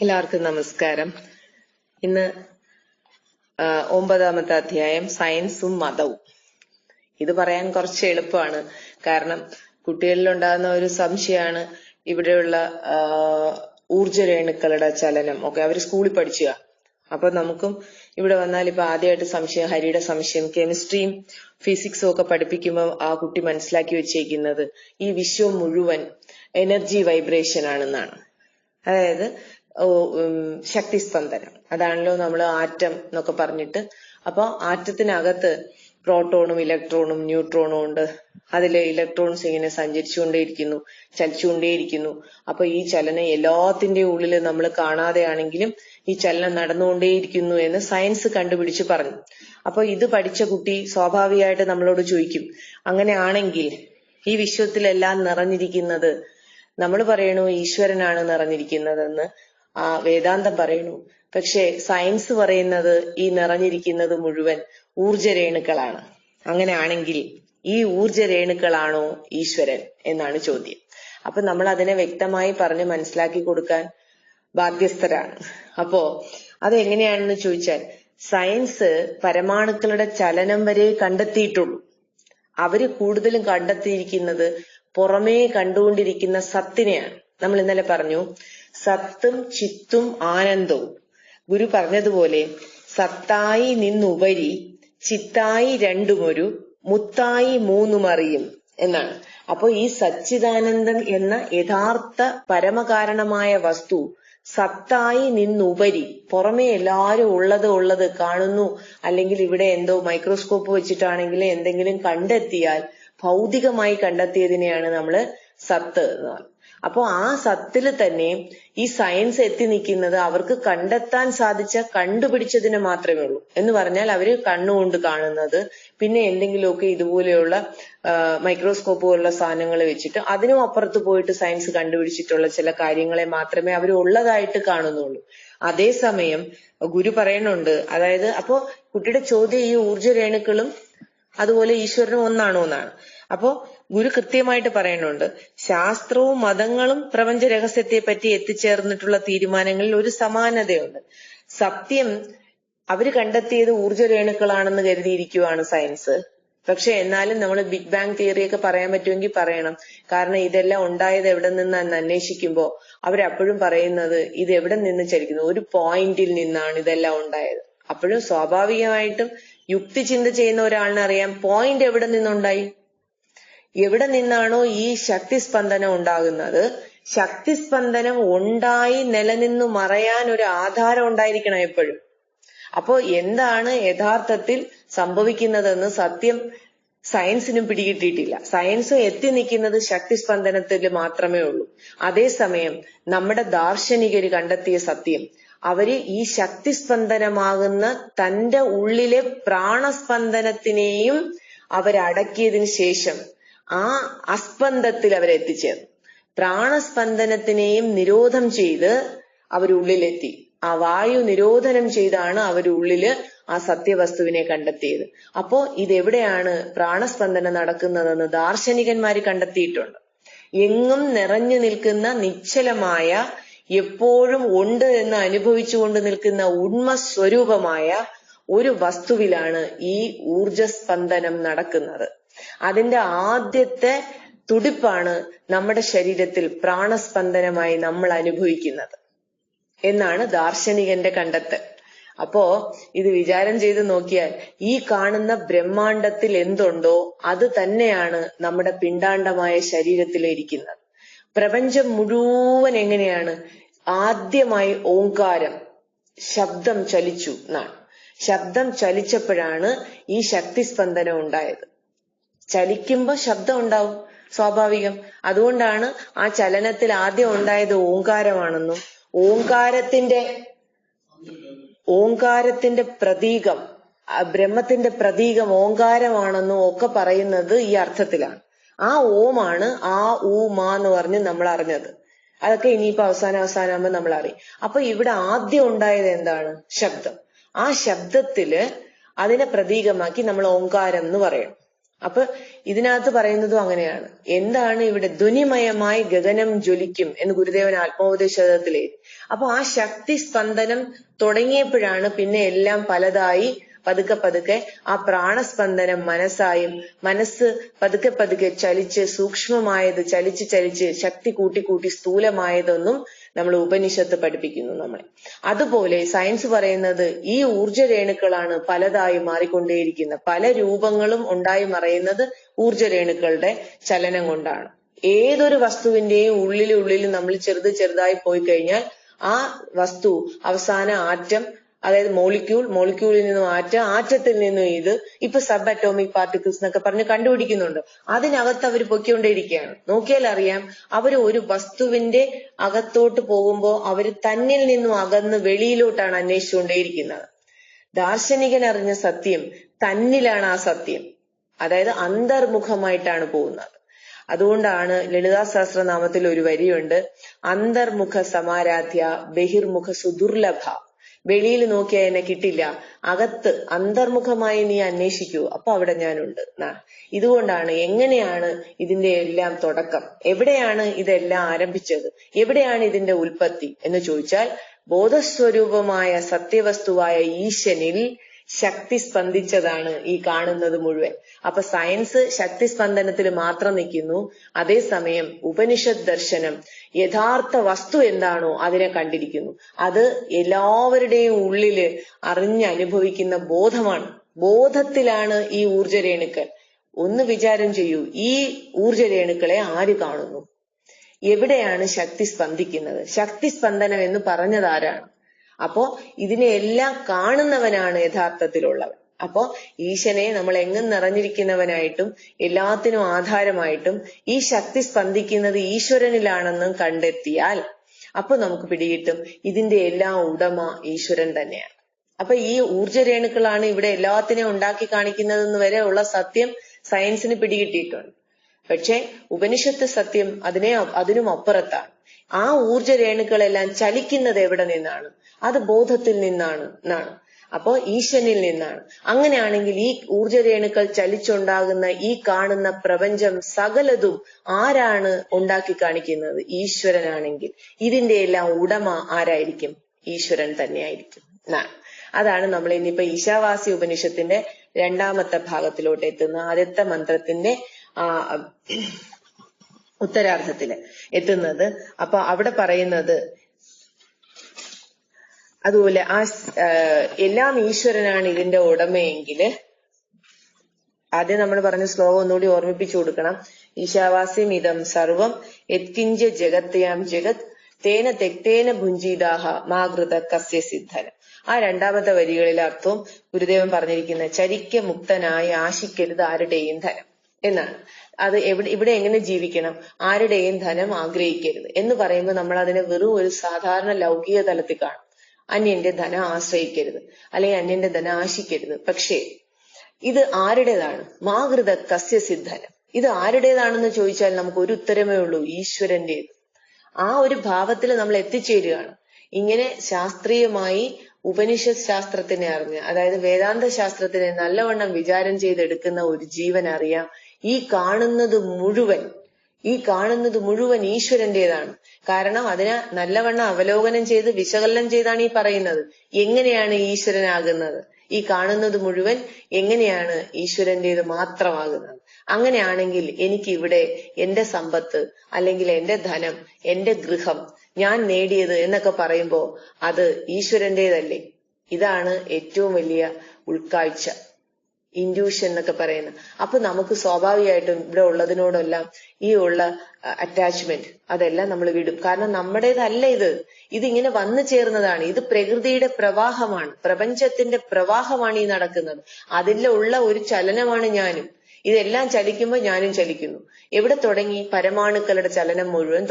എല്ലാവർക്കും നമസ്കാരം. ഇന്ന് ഒമ്പതാമത്തെ അധ്യായം സയൻസും മതവും. ഇത് പറയാൻ കുറച്ച് എളുപ്പമാണ്. കാരണം കുട്ടികളിൽ ഉണ്ടാകുന്ന ഒരു സംശയമാണ് ഇവിടെയുള്ള ഊർജ രേണുക്കളുടെ ചലനം ഒക്കെ. അവർ സ്കൂളിൽ പഠിച്ചുക. അപ്പൊ നമുക്കും ഇവിടെ വന്നാൽ ഇപ്പൊ ആദ്യമായിട്ട് സംശയം ഹരിയുടെ സംശയം കെമിസ്ട്രിയും ഫിസിക്സും ഒക്കെ പഠിപ്പിക്കുമ്പോൾ ആ കുട്ടി മനസ്സിലാക്കി വെച്ചേക്കുന്നത് ഈ വിശ്വം മുഴുവൻ എനർജി വൈബ്രേഷൻ ആണെന്നാണ്. അതായത് ശക്തിസ്പന്ദനം. അതാണല്ലോ നമ്മൾ ആറ്റം എന്നൊക്കെ പറഞ്ഞിട്ട്. അപ്പൊ ആറ്റത്തിനകത്ത് പ്രോട്ടോണും ഇലക്ട്രോണും ന്യൂട്രോണും ഉണ്ട്. അതിലെ ഇലക്ട്രോൺസ് ഇങ്ങനെ സഞ്ചരിച്ചുകൊണ്ടേയിരിക്കുന്നു ചലിച്ചുകൊണ്ടേയിരിക്കുന്നു. അപ്പൊ ഈ ചലനം എല്ലാത്തിന്റെ ഉള്ളിൽ നമ്മൾ കാണാതെയാണെങ്കിലും ഈ ചലനം നടന്നുകൊണ്ടേയിരിക്കുന്നു എന്ന് സയൻസ് കണ്ടുപിടിച്ച് പറഞ്ഞു. അപ്പൊ ഇത് പഠിച്ച കുട്ടി സ്വാഭാവികമായിട്ട് നമ്മളോട് ചോദിക്കും അങ്ങനെയാണെങ്കിൽ ഈ വിശ്വത്തിലെല്ലാം നിറഞ്ഞിരിക്കുന്നത് നമ്മൾ പറയണു ഈശ്വരനാണ് നിറഞ്ഞിരിക്കുന്നതെന്ന് ആ വേദാന്തം പറയുന്നു. പക്ഷെ സയൻസ് പറയുന്നത് ഈ നിറഞ്ഞിരിക്കുന്നത് മുഴുവൻ ഊർജരേണുക്കളാണ് അങ്ങനെയാണെങ്കിൽ ഈ ഊർജരേണുക്കളാണോ ഈശ്വരൻ എന്നാണ് ചോദ്യം. അപ്പൊ നമ്മൾ അതിനെ വ്യക്തമായി പറഞ്ഞ് മനസ്സിലാക്കി കൊടുക്കാൻ ബാധ്യസ്ഥരാണ്. അപ്പോ അതെങ്ങനെയാണെന്ന് ചോദിച്ചാൽ സയൻസ് പരമാണുക്കളുടെ ചലനം വരെ കണ്ടെത്തിയിട്ടുള്ളൂ. അവർ കൂടുതലും കണ്ടെത്തിയിരിക്കുന്നത് പുറമേ കണ്ടുകൊണ്ടിരിക്കുന്ന സത്തിനെയാണ്. നമ്മൾ ഇന്നലെ പറഞ്ഞു സത്തും ചിത്തും ആനന്ദവും. ഗുരു പറഞ്ഞതുപോലെ സത്തായി നിന്നുപരി ചിത്തായി രണ്ടുമൊരു മുത്തായി മൂന്നും അറിയും എന്നാണ്. അപ്പൊ ഈ സച്ചിദാനന്ദം എന്ന യഥാർത്ഥ പരമകാരണമായ വസ്തു സത്തായി നിന്നുപരി പുറമെ എല്ലാവരും ഉള്ളത് ഉള്ളത് കാണുന്നു അല്ലെങ്കിൽ ഇവിടെ എന്തോ മൈക്രോസ്കോപ്പ് വെച്ചിട്ടാണെങ്കിൽ എന്തെങ്കിലും കണ്ടെത്തിയാൽ ഭൗതികമായി കണ്ടെത്തിയതിനെയാണ് നമ്മൾ സത്ത് എന്ന് അപ്പോ ആ സത്തിൽ തന്നെ ഈ സയൻസ് എത്തി നിൽക്കുന്നത് അവർക്ക് കണ്ടെത്താൻ സാധിച്ച കണ്ടുപിടിച്ചതിനെ മാത്രമേ ഉള്ളൂ. എന്ന് പറഞ്ഞാൽ അവർ കണ്ണുകൊണ്ട് കാണുന്നത് പിന്നെ എന്തെങ്കിലുമൊക്കെ ഇതുപോലെയുള്ള മൈക്രോസ്കോപ്പ് പോലുള്ള സാധനങ്ങൾ വെച്ചിട്ട് അതിനും അപ്പുറത്ത് പോയിട്ട് സയൻസ് കണ്ടുപിടിച്ചിട്ടുള്ള ചില കാര്യങ്ങളെ മാത്രമേ അവർ ഉള്ളതായിട്ട് കാണുന്നുള്ളൂ. അതേസമയം ഗുരു പറയണുണ്ട് അതായത് അപ്പോ കുട്ടിയുടെ ചോദ്യം ഈ ഊർജ രേണുക്കളും അതുപോലെ ഈശ്വരനും ഒന്നാണോ എന്നാണ്. അപ്പോ ഗുരു കൃത്യമായിട്ട് പറയുന്നുണ്ട്. ശാസ്ത്രവും മതങ്ങളും പ്രപഞ്ച രഹസ്യത്തെ പറ്റി എത്തിച്ചേർന്നിട്ടുള്ള തീരുമാനങ്ങളിൽ ഒരു സമാനതയുണ്ട്. സത്യം അവർ കണ്ടെത്തിയത് ഊർജ രേണുക്കളാണെന്ന് കരുതിയിരിക്കുവാണ് സയൻസ്. പക്ഷെ എന്നാലും നമ്മൾ ബിഗ് ബാങ് തിയറി ഒക്കെ പറയാൻ പറ്റുമെങ്കിൽ പറയണം. കാരണം ഇതെല്ലാം ഉണ്ടായത് എവിടെ നിന്നാന്ന് അന്വേഷിക്കുമ്പോൾ അവരപ്പോഴും പറയുന്നത് ഇത് എവിടെ നിന്ന് ചലിക്കുന്നു? ഒരു പോയിന്റിൽ നിന്നാണ് ഇതെല്ലാം ഉണ്ടായത്. അപ്പോഴും സ്വാഭാവികമായിട്ടും യുക്തി ചിന്ത ചെയ്യുന്ന ഒരാളിനറിയാം പോയിന്റ് എവിടെ നിന്നുണ്ടായി? എവിടെ നിന്നാണോ ഈ ശക്തിസ്പന്ദനം ഉണ്ടാകുന്നത്? ശക്തിസ്പന്ദനം ഉണ്ടായി നിലനിന്നു മറയാൻ ഒരു ആധാരം ഉണ്ടായിരിക്കണം എപ്പോഴും. അപ്പോ എന്താണ് യഥാർത്ഥത്തിൽ സംഭവിക്കുന്നതെന്ന് സത്യം സയൻസിനും പിടികിട്ടിയിട്ടില്ല. സയൻസ് എത്തി നിൽക്കുന്നത് ശക്തിസ്പന്ദനത്തിൽ മാത്രമേ ഉള്ളൂ. അതേസമയം നമ്മുടെ ദാർശനികര് കണ്ടെത്തിയ സത്യം അവർ ഈ ശക്തിസ്പന്ദനമാകുന്ന തന്റെ ഉള്ളിലെ പ്രാണസ്പന്ദനത്തിനെയും അവരടക്കിയതിനു ശേഷം ആ അസ്പന്ദത്തിൽ അവരെത്തിച്ചേർന്നു പ്രാണസ്പന്ദനത്തിനെയും നിരോധം ചെയ്ത് അവരുള്ളിലെത്തി. ആ വായു നിരോധനം ചെയ്താണ് അവരുള്ളിൽ ആ സത്യവസ്തുവിനെ കണ്ടെത്തിയത്. അപ്പോ ഇതെവിടെയാണ് പ്രാണസ്പന്ദനം നടക്കുന്നതെന്ന് ദാർശനികന്മാര് കണ്ടെത്തിയിട്ടുണ്ട്. എങ്ങും നിറഞ്ഞു നിൽക്കുന്ന നിശ്ചലമായ എപ്പോഴും ഉണ്ട് എന്ന് അനുഭവിച്ചുകൊണ്ട് നിൽക്കുന്ന ഉണ്മ സ്വരൂപമായ ഒരു വസ്തുവിലാണ് ഈ ഊർജസ്പന്ദനം നടക്കുന്നത്. അതിന്റെ ആദ്യത്തെ തുടിപ്പാണ് നമ്മുടെ ശരീരത്തിൽ പ്രാണസ്പന്ദനമായി നമ്മൾ അനുഭവിക്കുന്നത് എന്നാണ് ദാർശനികന്റെ കണ്ടെത്തൽ. അപ്പോ ഇത് വിചാരം ചെയ്ത് നോക്കിയാൽ ഈ കാണുന്ന ബ്രഹ്മാണ്ടത്തിൽ എന്തുണ്ടോ അത് തന്നെയാണ് നമ്മുടെ പിണ്ടാണ്ടമായ ശരീരത്തിലിരിക്കുന്നത് പ്രപഞ്ചം മുഴുവൻ എങ്ങനെയാണ്? ആദ്യമായി ഓങ്കാരം ശബ്ദം ചലിച്ചു എന്നാണ്. ശബ്ദം ചലിച്ചപ്പോഴാണ് ഈ ശക്തി സ്പന്ദനം ഉണ്ടായത്. ചലിക്കുമ്പോ ശബ്ദം ഉണ്ടാവും സ്വാഭാവികം. അതുകൊണ്ടാണ് ആ ചലനത്തിൽ ആദ്യം ഉണ്ടായത് ഓങ്കാരമാണെന്നും ഓങ്കാരത്തിന്റെ ഓങ്കാരത്തിന്റെ പ്രതീകം ബ്രഹ്മത്തിന്റെ പ്രതീകം ഓങ്കാരമാണെന്നും ഒക്കെ പറയുന്നത് ഈ അർത്ഥത്തിലാണ്. ആ ഓമാണ് ആ ഊ മാ എന്ന് പറഞ്ഞ് നമ്മൾ അറിഞ്ഞത്. അതൊക്കെ ഇനിയിപ്പോ അവസാനം അവസാനമാകുമ്പോ നമ്മൾ അറിയും. അപ്പൊ ഇവിടെ ആദ്യം ഉണ്ടായത് എന്താണ്? ശബ്ദം. ആ ശബ്ദത്തിൽ അതിനെ പ്രതീകമാക്കി നമ്മൾ ഓങ്കാരം എന്ന് പറയും. അപ്പൊ ഇതിനകത്ത് പറയുന്നതും അങ്ങനെയാണ്. എന്താണ് ഇവിടെ ധ്വനിമയമായി ഗഗനം ജ്വലിക്കും എന്ന് ഗുരുദേവൻ ആത്മോപദേശത്തിലെ അപ്പൊ ആ ശക്തി സ്പന്ദനം തുടങ്ങിയപ്പോഴാണ് പിന്നെ എല്ലാം പലതായി പതുക്കെ പതുക്കെ ആ പ്രാണസ്പന്ദനം മനസ്സായും മനസ്സ് പതുക്കെ പതുക്കെ ചലിച്ച് സൂക്ഷ്മമായത് ചലിച്ച് ചലിച്ച് ശക്തി കൂട്ടി കൂട്ടി സ്ഥൂലമായതൊന്നും നമ്മൾ ഉപനിഷത്ത് പഠിപ്പിക്കുന്നു നമ്മളെ. അതുപോലെ സയൻസ് പറയുന്നത് ഈ ഊർജ രേണുക്കളാണ് പലതായി മാറിക്കൊണ്ടേയിരിക്കുന്നത് പല രൂപങ്ങളും ഉണ്ടായി മറയുന്നത് ഊർജ രേണുക്കളുടെ ചലനം കൊണ്ടാണ്. ഏതൊരു വസ്തുവിന്റെയും ഉള്ളിലുള്ളിൽ നമ്മൾ ചെറുത് ചെറുതായി പോയി കഴിഞ്ഞാൽ ആ വസ്തു അവസാന ആറ്റം അതായത് മോളിക്യൂൾ മോളിക്യൂളിൽ നിന്നും ആറ്റം ആറ്റത്തിൽ നിന്നും ഇത് ഇപ്പൊ സബ് അറ്റോമിക് പാർട്ടിക്കിൾസ് എന്നൊക്കെ പറഞ്ഞ് കണ്ടുപിടിക്കുന്നുണ്ട്. അതിനകത്ത് അവർ പൊയ്ക്കൊണ്ടേയിരിക്കുകയാണ്. നോക്കിയാൽ അറിയാം അവർ ഒരു വസ്തുവിന്റെ അകത്തോട്ട് പോകുമ്പോൾ അവർ തന്നിൽ നിന്നും അകന്ന് വെളിയിലോട്ടാണ് അന്വേഷിച്ചുകൊണ്ടേയിരിക്കുന്നത്. ദാർശനികൻ അറിഞ്ഞ സത്യം തന്നിലാണ് ആ സത്യം. അതായത് അന്തർമുഖമായിട്ടാണ് പോകുന്നത്. അതുകൊണ്ടാണ് ലളിതാ സഹസ്രനാമത്തിൽ ഒരു വരിയുണ്ട് അന്തർമുഖ സമാരാധ്യ ബഹിർമുഖ സുദുർലഭ. വെളിയിൽ നോക്കിയാൽ എന്നെ കിട്ടില്ല. അകത്ത് അന്തർമുഖമായി നീ അന്വേഷിക്കൂ. അപ്പൊ അവിടെ ഞാനുണ്ട്. ഇതുകൊണ്ടാണ് എങ്ങനെയാണ് ഇതിന്റെ എല്ലാം തുടക്കം? എവിടെയാണ് ഇതെല്ലാം ആരംഭിച്ചത്? എവിടെയാണ് ഇതിന്റെ ഉൽപ്പത്തി? എന്ന് ചോദിച്ചാൽ ബോധസ്വരൂപമായ സത്യവസ്തുവായ ഈശനിൽ ശക്തി സ്പന്ദിച്ചതാണ് ഈ കാണുന്നത് മുഴുവൻ. അപ്പൊ സയൻസ് ശക്തി സ്പന്ദനത്തിൽ മാത്രം നിൽക്കുന്നു. അതേസമയം ഉപനിഷത് ദർശനം യഥാർത്ഥ വസ്തു എന്താണോ അതിനെ കണ്ടിരിക്കുന്നു. അത് എല്ലാവരുടെയും ഉള്ളിൽ അറിഞ്ഞനുഭവിക്കുന്ന ബോധമാണ്. ബോധത്തിലാണ് ഈ ഊർജരേണുക്കൾ. ഒന്ന് വിചാരം ചെയ്യൂ ഈ ഊർജരേണുക്കളെ ആര് കാണുന്നു? എവിടെയാണ് ശക്തി സ്പന്ദിക്കുന്നത്? ശക്തി സ്പന്ദനം എന്ന് പറഞ്ഞത് ആരാണ്? അപ്പോ ഇതിനെല്ലാം കാണുന്നവനാണ് യഥാർത്ഥത്തിലുള്ളവൻ. അപ്പോ ഈശനെ നമ്മൾ എങ്ങും നിറഞ്ഞിരിക്കുന്നവനായിട്ടും എല്ലാത്തിനും ആധാരമായിട്ടും ഈ ശക്തി സ്പന്ദിക്കുന്നത് ഈശ്വരനിലാണെന്നും കണ്ടെത്തിയാൽ അപ്പൊ നമുക്ക് പിടികിട്ടും ഇതിന്റെ എല്ലാ ഉടമ ഈശ്വരൻ തന്നെയാണ്. അപ്പൊ ഈ ഊർജരേണുക്കളാണ് ഇവിടെ എല്ലാത്തിനെയും ഉണ്ടാക്കി കാണിക്കുന്നതെന്ന് വരെ ഉള്ള സത്യം സയൻസിന് പിടികിട്ടിയിട്ടുണ്ട്. പക്ഷെ ഉപനിഷത്ത് സത്യം അതിനെ അതിനും അപ്പുറത്താണ്. ആ ഊർജ രേണുക്കളെല്ലാം ചലിക്കുന്നത് എവിടെ നിന്നാണ്? അത് ബോധത്തിൽ നിന്നാണ് എന്നാണ് അപ്പോ ഈശ്വനിൽ നിന്നാണ്. അങ്ങനെയാണെങ്കിൽ ഈ ഊർജ രേണുക്കൾ ചലിച്ചുണ്ടാകുന്ന ഈ കാണുന്ന പ്രപഞ്ചം സകലതും ആരാണ് ഉണ്ടാക്കി കാണിക്കുന്നത്? ഈശ്വരനാണെങ്കിൽ. ഇതിന്റെ എല്ലാം ഉടമ ആരായിരിക്കും? ഈശ്വരൻ തന്നെയായിരിക്കും എന്നാണ് അതാണ് നമ്മൾ ഇനിയിപ്പോ ഈശാവാസി ഉപനിഷത്തിന്റെ രണ്ടാമത്തെ ഭാഗത്തിലോട്ട് എത്തുന്ന ആദ്യത്തെ മന്ത്രത്തിന്റെ ആ ഉത്തരാർത്ഥത്തിൽ എത്തുന്നത്. അപ്പൊ അവിടെ പറയുന്നത് അതുപോലെ ആ എല്ലാം ഈശ്വരനാണ് ഇതിന്റെ ഉടമയെങ്കിൽ ആദ്യം നമ്മൾ പറഞ്ഞ ശ്ലോകം ഒന്നുകൂടി ഓർമ്മിപ്പിച്ചു കൊടുക്കണം. ഈശാവാസ്യം ഇതം സർവം എത്കിഞ്ച ജഗത്യാം ജഗത് തേന തെക്തേന ഭുഞ്ചിതാഹ മാകൃത കസ്യ സിദ്ധന. ആ രണ്ടാമത്തെ വരികളിലെ അർത്ഥവും ഗുരുദേവൻ പറഞ്ഞിരിക്കുന്ന ചരിക്ക മുക്തനായി ആശിക്കരുത് ആരുടെയും ധനം? എന്നാണ് അത് എവിടെ ഇവിടെ എങ്ങനെ ജീവിക്കണം? ആരുടെയും ധനം ആഗ്രഹിക്കരുത്. എന്ന് പറയുമ്പോൾ നമ്മൾ അതിനെ വെറും ഒരു സാധാരണ ലൗകിക തലത്തിൽ കാണും. അന്യന്റെ ധനം ആശ്രയിക്കരുത്. അല്ലെങ്കിൽ അന്യന്റെ ധനം ആശിക്കരുത്. പക്ഷേ ഇത് ആരുടേതാണ്? മാകൃത കസ്യ സിദ്ധനം. ഇത് ആരുടേതാണെന്ന് ചോദിച്ചാൽ നമുക്ക് ഒരു ഉത്തരമേ ഉള്ളൂ. ഈശ്വരന്റെ ആ ഒരു ഭാവത്തിൽ നമ്മൾ എത്തിച്ചേരുകയാണ്. ഇങ്ങനെ ശാസ്ത്രീയമായി ഉപനിഷത് ശാസ്ത്രത്തിനെ അറിഞ്ഞ് അതായത് വേദാന്ത ശാസ്ത്രത്തിനെ നല്ലവണ്ണം വിചാരം ചെയ്തെടുക്കുന്ന ഒരു ജീവൻ അറിയാം. ഈ കാണുന്നത് മുഴുവൻ ഈ കാണുന്നത് മുഴുവൻ ഈശ്വരന്റേതാണ്. കാരണം അതിനെ നല്ലവണ്ണം അവലോകനം ചെയ്ത് വിശകലനം ചെയ്താണ് ഈ പറയുന്നത്. എങ്ങനെയാണ് ഈശ്വരനാകുന്നത്? ഈ കാണുന്നത് മുഴുവൻ എങ്ങനെയാണ് ഈശ്വരന്റേത് മാത്രമാകുന്നത്? അങ്ങനെയാണെങ്കിൽ എനിക്ക് ഇവിടെ എന്റെ സമ്പത്ത് അല്ലെങ്കിൽ എന്റെ ധനം എന്റെ ഗൃഹം ഞാൻ നേടിയത് എന്നൊക്കെ പറയുമ്പോ അത് ഈശ്വരന്റേതല്ലേ? ഇതാണ് ഏറ്റവും വലിയ ഉൾക്കാഴ്ച. ഇൻഡ്യൂഷൻ എന്നൊക്കെ പറയുന്നത് അപ്പൊ നമുക്ക് സ്വാഭാവികമായിട്ടും ഇവിടെ ഉള്ളതിനോടെല്ലാം ഈ ഉള്ള അറ്റാച്ച്മെന്റ് അതെല്ലാം നമ്മൾ വിടും. കാരണം നമ്മുടേതല്ല ഇത്. ഇതിങ്ങനെ വന്നു ചേർന്നതാണ്. ഇത് പ്രകൃതിയുടെ പ്രവാഹമാണ്. പ്രപഞ്ചത്തിന്റെ പ്രവാഹമാണ് ഈ നടക്കുന്നത്. അതിലുള്ള ഒരു ചലനമാണ് ഞാനും. ഇതെല്ലാം ചലിക്കുമ്പോൾ ഞാനും ചലിക്കുന്നു. എവിടെ തുടങ്ങി? പരമാണുക്കളുടെ ചലനം മുഴുവൻ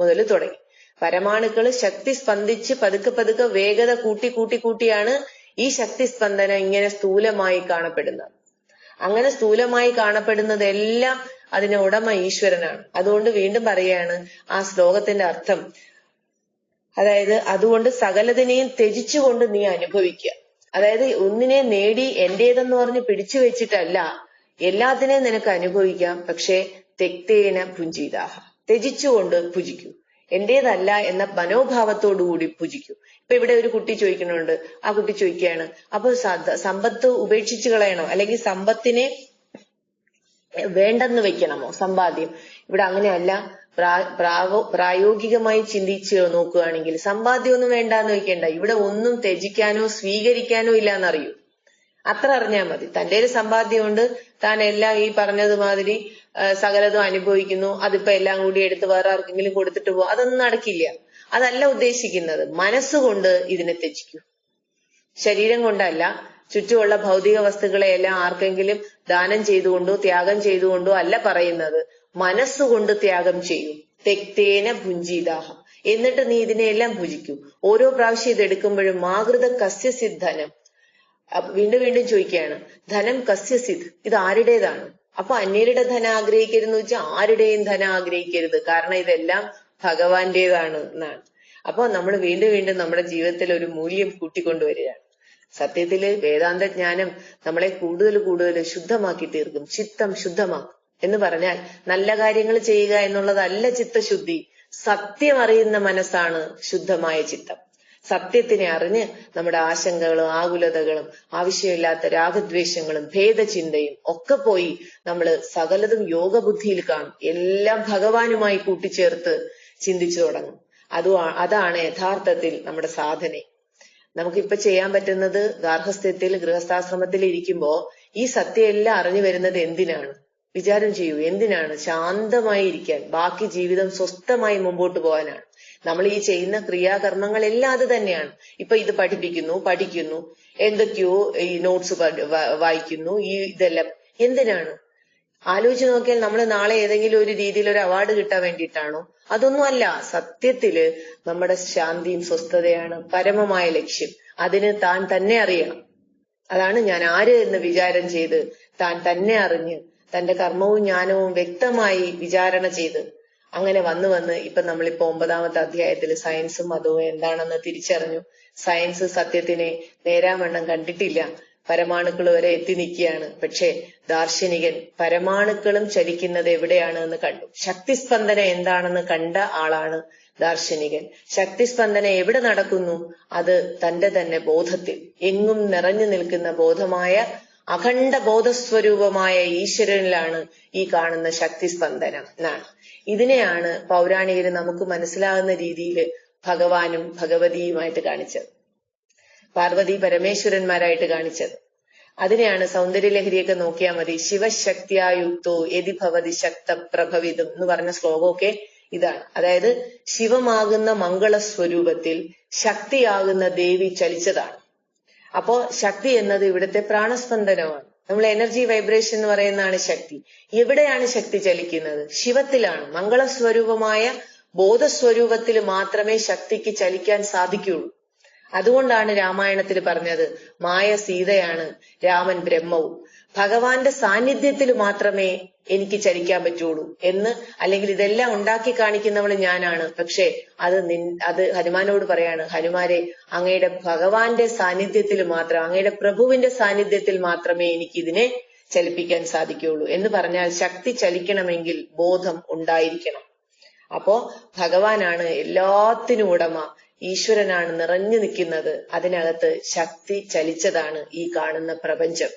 മുതൽ തുടങ്ങി. പരമാണുക്കൾ ശക്തി സ്പന്ദിച്ച് പതുക്കെ പതുക്കെ വേഗത കൂട്ടി കൂട്ടി കൂട്ടിയാണ് ഈ ശക്തി സ്പന്ദനം ഇങ്ങനെ സ്ഥൂലമായി കാണപ്പെടുന്നത് അങ്ങനെ സ്ഥൂലമായി കാണപ്പെടുന്നതെല്ലാം അതിന് ഉടമ ഈശ്വരനാണ്. അതുകൊണ്ട് വീണ്ടും പറയാണ് ആ ശ്ലോകത്തിന്റെ അർത്ഥം. അതായത് അതുകൊണ്ട് സകലതിനെയും ത്യജിച്ചുകൊണ്ട് നീ അനുഭവിക്കുക. അതായത് ഒന്നിനെ നേടി എന്റേതെന്ന് പറഞ്ഞ് പിടിച്ചു വെച്ചിട്ടല്ല എല്ലാത്തിനെയും നിനക്ക് അനുഭവിക്കാം. പക്ഷേ തെക്തേന ഭുഞ്ചിതാഹ ത്യജിച്ചുകൊണ്ട് ഭുജിക്കൂ എന്റേതല്ല എന്ന മനോഭാവത്തോടുകൂടി പൂജിക്കൂ ഇപ്പൊ ഇവിടെ ഒരു കുട്ടി ചോദിക്കുന്നുണ്ട് ആ കുട്ടി ചോദിക്കുകയാണ് അപ്പൊ സമ്പത്ത് ഉപേക്ഷിച്ചു കളയണോ? അല്ലെങ്കിൽ സമ്പത്തിനെ വേണ്ടെന്ന് വെക്കണമോ? സമ്പാദ്യം. ഇവിടെ അങ്ങനെയല്ല. പ്രായോഗികമായി ചിന്തിച്ച് നോക്കുകയാണെങ്കിൽ സമ്പാദ്യമൊന്നും വേണ്ടാന്ന് വെക്കേണ്ട. ഇവിടെ ഒന്നും ത്യജിക്കാനോ സ്വീകരിക്കാനോ ഇല്ലാന്നറിയൂ. അത്ര അറിഞ്ഞാൽ മതി. തന്റെ ഒരു സമ്പാദ്യമുണ്ട്. താൻ എല്ലാം ഈ പറഞ്ഞതുമാതിരി സകലതും അനുഭവിക്കുന്നു. അതിപ്പോ എല്ലാം കൂടി എടുത്ത് വേറെ ആർക്കെങ്കിലും കൊടുത്തിട്ട് പോകും അതൊന്നും നടക്കില്ല. അതല്ല ഉദ്ദേശിക്കുന്നത്. മനസ്സുകൊണ്ട് ഇതിനെ ത്യജിക്കൂ. ശരീരം കൊണ്ടല്ല. ചുറ്റുമുള്ള ഭൗതിക വസ്തുക്കളെ എല്ലാം ആർക്കെങ്കിലും ദാനം ചെയ്തുകൊണ്ടോ ത്യാഗം ചെയ്തുകൊണ്ടോ അല്ല പറയുന്നത്. മനസ്സുകൊണ്ട് ത്യാഗം ചെയ്യും. തെക്തേന ഭുഞ്ചിദാഹം എന്നിട്ട് നീ ഇതിനെയെല്ലാം ഭുജിക്കൂ. ഓരോ പ്രാവശ്യം ഇത് എടുക്കുമ്പോഴും മാകൃത കസ്യ സിദ്ധനം വീണ്ടും വീണ്ടും ചോദിക്കുകയാണ് ധനം കസ്യസിത് ഇത് ആരുടേതാണ്? അപ്പൊ അന്യരുടെ ധനം ആഗ്രഹിക്കരുതെന്ന് വെച്ചാൽ ആരുടെയും ധനം ആഗ്രഹിക്കരുത് കാരണം ഇതെല്ലാം ഭഗവാന്റേതാണ് എന്നാണ്. അപ്പൊ നമ്മൾ വീണ്ടും വീണ്ടും നമ്മുടെ ജീവിതത്തിൽ ഒരു മൂല്യം കൂട്ടിക്കൊണ്ടുവരികയാണ്. സത്യത്തിൽ വേദാന്ത ജ്ഞാനം നമ്മളെ കൂടുതൽ കൂടുതൽ ശുദ്ധമാക്കി തീർക്കും ചിത്തം ശുദ്ധമാക്കും എന്ന് പറഞ്ഞാൽ നല്ല കാര്യങ്ങൾ ചെയ്യുക എന്നുള്ളതല്ല ചിത്തശുദ്ധി സത്യം അറിയുന്ന മനസ്സാണ് ശുദ്ധമായ ചിത്തം. സത്യത്തിനെ അറിഞ്ഞ് നമ്മുടെ ആശങ്കകളും ആകുലതകളും ആവശ്യമില്ലാത്ത രാഗദ്വേഷങ്ങളും ഭേദചിന്തയും ഒക്കെ പോയി നമ്മൾ സകലതും യോഗബുദ്ധിയിൽ കാണും. എല്ലാം ഭഗവാനുമായി കൂട്ടിച്ചേർത്ത് ചിന്തിച്ചു തുടങ്ങും. അത് അതാണ് യഥാർത്ഥത്തിൽ നമ്മുടെ സാധന. നമുക്കിപ്പൊ ചെയ്യാൻ പറ്റുന്നത് ഗാർഹസ്ഥ്യത്തിൽ ഗൃഹസ്ഥാശ്രമത്തിൽ ഇരിക്കുമ്പോ ഈ സത്യം എല്ലാം അറിഞ്ഞു വരുന്നത് എന്തിനാണ്? വിചാരം ചെയ്യൂ എന്തിനാണ് ശാന്തമായി ഇരിക്കാൻ ബാക്കി ജീവിതം സ്വസ്ഥമായി മുമ്പോട്ട് പോകാനാണ്? നമ്മൾ ഈ ചെയ്യുന്ന ക്രിയാകർമ്മങ്ങളെല്ലാം അത് തന്നെയാണ്. ഇപ്പൊ ഇത് പഠിപ്പിക്കുന്നു പഠിക്കുന്നു. എന്തൊക്കെയോ ഈ നോട്ട്സ് വായിക്കുന്നു ഈ ഇതെല്ലാം. എന്തിനാണ്? ആലോചിച്ച് നോക്കിയാൽ നമ്മൾ നാളെ ഏതെങ്കിലും ഒരു രീതിയിൽ ഒരു അവാർഡ് കിട്ടാൻ വേണ്ടിയിട്ടാണോ? അതൊന്നുമല്ല സത്യത്തിൽ നമ്മുടെ ശാന്തിയും സ്വസ്ഥതയാണ് പരമമായ ലക്ഷ്യം. അതിന് താൻ തന്നെ അറിയണം. അതാണ് ഞാൻ ആര് എന്ന് വിചാരം ചെയ്ത് താൻ തന്നെ അറിഞ്ഞ് തന്റെ കർമ്മവും ജ്ഞാനവും വ്യക്തമായി വിചാരണ ചെയ്ത് അങ്ങനെ വന്ന് വന്ന് ഇപ്പൊ നമ്മളിപ്പോ ഒമ്പതാമത്തെ അധ്യായത്തിൽ സയൻസും മതവും എന്താണെന്ന് തിരിച്ചറിഞ്ഞു. സയൻസ് സത്യത്തിനെ നേരാവണ്ണം കണ്ടിട്ടില്ല. പരമാണുക്കൾ വരെ എത്തി നിൽക്കുകയാണ്. പക്ഷേ ദാർശനികൻ പരമാണുക്കളും ചലിക്കുന്നത് എവിടെയാണ് എന്ന് കണ്ടു. ശക്തിസ്പന്ദന എന്താണെന്ന് കണ്ട ആളാണ് ദാർശനികൻ. ശക്തിസ്പന്ദന എവിടെ നടക്കുന്നു? അത് തന്റെ തന്നെ ബോധത്തിൽ. എങ്ങും നിറഞ്ഞു നിൽക്കുന്ന ബോധമായ അഖണ്ഡ ബോധസ്വരൂപമായ ഈശ്വരനിലാണ് ഈ കാണുന്ന ശക്തി സ്പന്ദനം എന്നാണ്. ഇതിനെയാണ് പൗരാണികര് നമുക്ക് മനസ്സിലാകുന്ന രീതിയിൽ ഭഗവാനും ഭഗവതിയുമായിട്ട് കാണിച്ചത്. പാർവതി പരമേശ്വരന്മാരായിട്ട് കാണിച്ചത്. അതിനെയാണ് സൗന്ദര്യലഹരിയൊക്കെ നോക്കിയാൽ മതി. ശിവശക്തിയായുക്തോ യതി ഭവതി ശക്ത പ്രഭവിതം എന്ന് പറഞ്ഞ ശ്ലോകമൊക്കെ ഇതാണ്. അതായത് ശിവമാകുന്ന മംഗള സ്വരൂപത്തിൽ ശക്തിയാകുന്ന ദേവി ചലിച്ചതാണ്. അപ്പോ ശക്തി എന്നത് ഇവിടുത്തെ പ്രാണസ്പന്ദനമാണ്. നമ്മൾ എനർജി വൈബ്രേഷൻ എന്ന് പറയുന്നതാണ് ശക്തി. എവിടെയാണ് ശക്തി ചലിക്കുന്നത്. ശിവത്തിലാണ്. മംഗളസ്വരൂപമായ ബോധസ്വരൂപത്തിൽ മാത്രമേ ശക്തിക്ക് ചലിക്കാൻ സാധിക്കുകയുള്ളൂ. അതുകൊണ്ടാണ് രാമായണത്തിൽ പറഞ്ഞത് മായ സീതയാണ് രാമൻ ബ്രഹ്മവും. ഭഗവാന്റെ സാന്നിധ്യത്തിൽ മാത്രമേ എനിക്ക് ചലിക്കാൻ പറ്റുള്ളൂ എന്ന് അല്ലെങ്കിൽ ഇതെല്ലാം ഉണ്ടാക്കി കാണിക്കുന്നവൾ ഞാനാണ്. പക്ഷെ അത് നിൻ അത് ഹനുമാനോട് പറയാണ് ഹനുമാരെ അങ്ങയുടെ ഭഗവാന്റെ സാന്നിധ്യത്തിൽ മാത്രം അങ്ങയുടെ പ്രഭുവിന്റെ സാന്നിധ്യത്തിൽ മാത്രമേ എനിക്ക് ഇതിനെ ചലിപ്പിക്കാൻ സാധിക്കുകയുള്ളൂ എന്ന് പറഞ്ഞാൽ ശക്തി ചലിക്കണമെങ്കിൽ ബോധം ഉണ്ടായിരിക്കണം. അപ്പോ ഭഗവാനാണ് എല്ലാത്തിനും ഉടമ. ഈശ്വരനാണ് നിറഞ്ഞു നിൽക്കുന്നത്. അതിനകത്ത് ശക്തി ചലിച്ചതാണ് ഈ കാണുന്ന പ്രപഞ്ചം.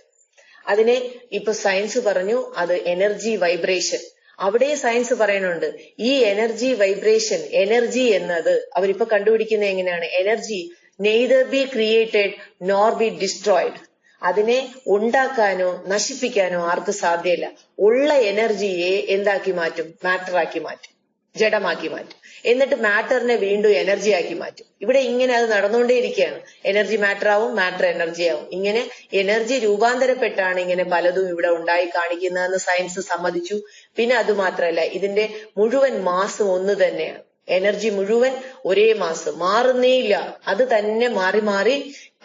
അതിനെ ഇപ്പൊ സയൻസ് പറഞ്ഞു അത് എനർജി വൈബ്രേഷൻ. അവിടെ സയൻസ് പറയുന്നുണ്ട് ഈ എനർജി വൈബ്രേഷൻ എനർജി എന്നത് അവരിപ്പോ കണ്ടുപിടിക്കുന്നത് എങ്ങനെയാണ്? Energy neither be created nor be destroyed. അതിനെ ഉണ്ടാക്കാനോ നശിപ്പിക്കാനോ ആർക്കും സാധ്യല്ല. ഉള്ള എനർജിയെ എന്താക്കി മാറ്റും? മാറ്ററാക്കി മാറ്റും. ജഡമാക്കി മാറ്റും. എന്നിട്ട് മാറ്ററിനെ വീണ്ടും എനർജി ആക്കി മാറ്റും. ഇവിടെ ഇങ്ങനെ അത് നടന്നുകൊണ്ടേയിരിക്കുകയാണ്. എനർജി മാറ്റർ ആവും മാറ്റർ എനർജി ആവും. ഇങ്ങനെ എനർജി രൂപാന്തരപ്പെട്ടാണ് ഇങ്ങനെ പലതും ഇവിടെ ഉണ്ടായി കാണിക്കുന്നതെന്ന് സയൻസ് സമ്മതിച്ചു. പിന്നെ അത് മാത്രമല്ല ഇതിന്റെ മുഴുവൻ മാസം ഒന്ന് തന്നെയാണ്. എനർജി മുഴുവൻ ഒരേ മാസം. മാറുന്നേയില്ല അത് തന്നെ മാറി മാറി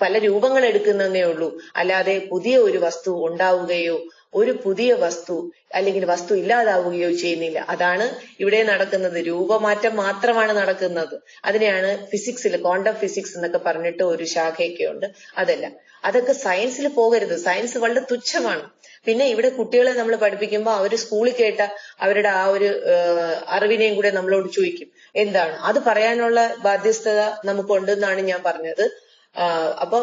പല രൂപങ്ങൾ എടുക്കുന്നതേ ഉള്ളൂ. അല്ലാതെ പുതിയ ഒരു വസ്തു ഉണ്ടാവുകയോ ഒരു പുതിയ വസ്തു അല്ലെങ്കിൽ വസ്തു ഇല്ലാതാവുകയോ ചെയ്യുന്നില്ല. അതാണ് ഇവിടെ നടക്കുന്നത്. രൂപമാറ്റം മാത്രമാണ് നടക്കുന്നത്. അതിനെയാണ് ഫിസിക്സിൽ ക്വാണ്ടം ഫിസിക്സ് എന്നൊക്കെ പറഞ്ഞിട്ട് ഒരു ശാഖയൊക്കെ ഉണ്ട് അതല്ല. അതൊക്കെ സയൻസിൽ പോകരുത്. സയൻസ് വളരെ തുച്ഛമാണ്. പിന്നെ ഇവിടെ കുട്ടികളെ നമ്മൾ പഠിപ്പിക്കുമ്പോൾ അവർ സ്കൂളിൽ കേട്ട അവരുടെ ആ ഒരു അറിവിനെയും കൂടെ നമ്മളോട് ചോദിക്കും. എന്താണ്? അത് പറയാനുള്ള ബാധ്യസ്ഥത നമുക്കുണ്ടെന്നാണ് ഞാൻ പറഞ്ഞത്. അപ്പൊ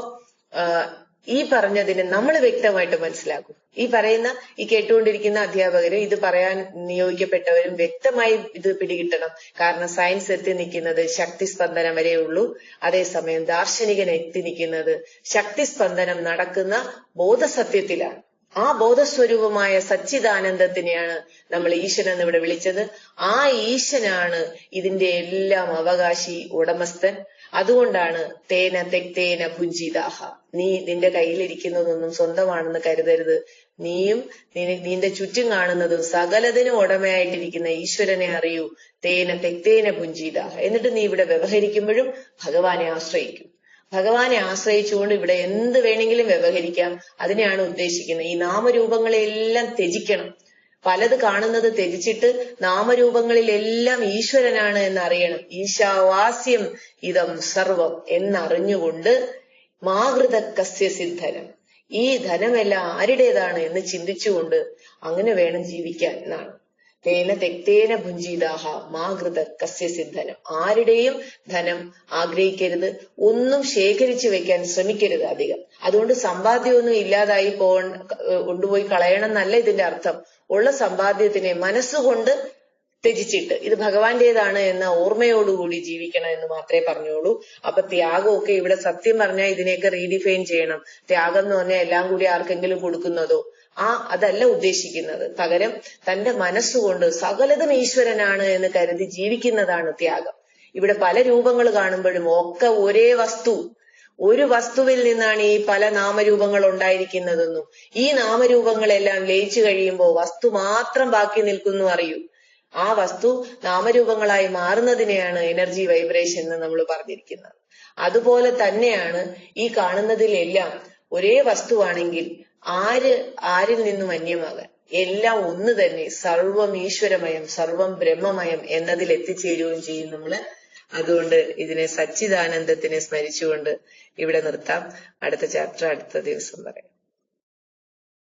ഈ പറഞ്ഞതിന് നമ്മൾ വ്യക്തമായിട്ട് മനസ്സിലാക്കും. ഈ പറയുന്ന ഈ കേട്ടുകൊണ്ടിരിക്കുന്ന അധ്യാപകരും ഇത് പറയാൻ നിയോഗിക്കപ്പെട്ടവരും വ്യക്തമായി ഇത് പിടികിട്ടണം. കാരണം സയൻസ് എത്തി നിൽക്കുന്നത് ശക്തി സ്പന്ദനം വരെ ഉള്ളൂ. അതേസമയം ദാർശനികൻ എത്തി നിൽക്കുന്നത് ശക്തി സ്പന്ദനം നടക്കുന്ന ബോധസത്യത്തിലാണ്. ആ ബോധസ്വരൂപമായ സച്ചിദാനന്ദത്തിനെയാണ് നമ്മൾ ഈശ്വരൻ എന്ന് ഇവിടെ വിളിച്ചത്. ആ ഈശനാണ് ഇതിന്റെ എല്ലാം അവകാശി ഉടമസ്ഥൻ. അതുകൊണ്ടാണ് തേന തെക്തേന പുഞ്ചിതാഹ. നീ നിന്റെ കയ്യിലിരിക്കുന്നതൊന്നും സ്വന്തമാണെന്ന് കരുതരുത്. നീയും നിന്റെ ചുറ്റും കാണുന്നതും സകലതിനും ഉടമയായിട്ടിരിക്കുന്ന ഈശ്വരനെ അറിയൂ. തേന തെക്തേന ഭുഞ്ചിതാഹ എന്നിട്ട് നീ ഇവിടെ വ്യവഹരിക്കുമ്പോഴും ഭഗവാനെ ആശ്രയിക്കും. ഭഗവാനെ ആശ്രയിച്ചുകൊണ്ട് ഇവിടെ എന്ത് വേണമെങ്കിലും വ്യവഹരിക്കാം. അതിനെയാണ് ഉദ്ദേശിക്കുന്നത്. ഈ നാമരൂപങ്ങളെല്ലാം ത്യജിക്കണം. പലത് കാണുന്നത് ത്യജിച്ചിട്ട് നാമരൂപങ്ങളിലെല്ലാം ഈശ്വരനാണ് എന്നറിയണം. ഈശാവാസ്യം ഇതം സർവം എന്നറിഞ്ഞുകൊണ്ട് മാകൃത കസ്യ സിദ്ധനം. ഈ ധനമെല്ലാം ആരുടേതാണ് എന്ന് ചിന്തിച്ചുകൊണ്ട് അങ്ങനെ വേണം ജീവിക്കാൻ എന്നാണ്. തേന തെക്തേന ഭുഞ്ചിതാഹ മാകൃത കസ്യസിദ്ധനം ആരുടെയും ധനം ആഗ്രഹിക്കരുത് ഒന്നും ശേഖരിച്ചു വെക്കാൻ ശ്രമിക്കരുത് അധികം. അതുകൊണ്ട് സമ്പാദ്യമൊന്നും ഇല്ലാതായി പോ കൊണ്ടുപോയി കളയണം എന്നല്ല ഇതിന്റെ അർത്ഥം. ഉള്ള സമ്പാദ്യത്തിനെ മനസ്സുകൊണ്ട് ത്യജിച്ചിട്ട് ഇത് ഭഗവാന്റേതാണ് എന്ന ഓർമ്മയോടുകൂടി ജീവിക്കണം എന്ന് മാത്രമേ പറഞ്ഞോളൂ അപ്പൊ ത്യാഗമൊക്കെ ഇവിടെ സത്യം പറഞ്ഞാൽ ഇതിനെയൊക്കെ റീഡിഫൈൻ ചെയ്യണം. ത്യാഗം എന്ന് പറഞ്ഞാൽ എല്ലാം കൂടി ആർക്കെങ്കിലും കൊടുക്കുന്നതോ? ആ അതല്ല ഉദ്ദേശിക്കുന്നത്. പകരം തന്റെ മനസ്സുകൊണ്ട് സകലതും ഈശ്വരനാണ് എന്ന് കരുതി ജീവിക്കുന്നതാണ് ത്യാഗം. ഇവിടെ പല രൂപങ്ങൾ കാണുമ്പോഴും ഒക്കെ ഒരേ വസ്തു. ഒരു വസ്തുവിൽ നിന്നാണ് ഈ പല നാമരൂപങ്ങൾ ഉണ്ടായിരിക്കുന്നതെന്നും ഈ നാമരൂപങ്ങളെല്ലാം ലയിച്ചു കഴിയുമ്പോൾ വസ്തു മാത്രം ബാക്കി നിൽക്കുന്നു അറിയൂ. ആ വസ്തു നാമരൂപങ്ങളായി മാറുന്നതിനെയാണ് എനർജി വൈബ്രേഷൻ എന്ന് നമ്മൾ പറഞ്ഞിരിക്കുന്നത്. അതുപോലെ തന്നെയാണ് ഈ കാണുന്നതിലെല്ലാം ഒരേ വസ്തുവാണെങ്കിൽ ആര് ആരിൽ നിന്നും അന്യമാകാൻ? എല്ലാം ഒന്ന് തന്നെ സർവം ഈശ്വരമയം സർവം ബ്രഹ്മമയം എന്നതിൽ എത്തിച്ചേരുകയും ചെയ്യും നമ്മൾ. അതുകൊണ്ട് ഇതിനെ സച്ചിദാനന്ദത്തിനെ സ്മരിച്ചുകൊണ്ട് ഇവിടെ നിർത്താം. അടുത്ത ചാപ്റ്റർ അടുത്ത ദിവസം പറയാം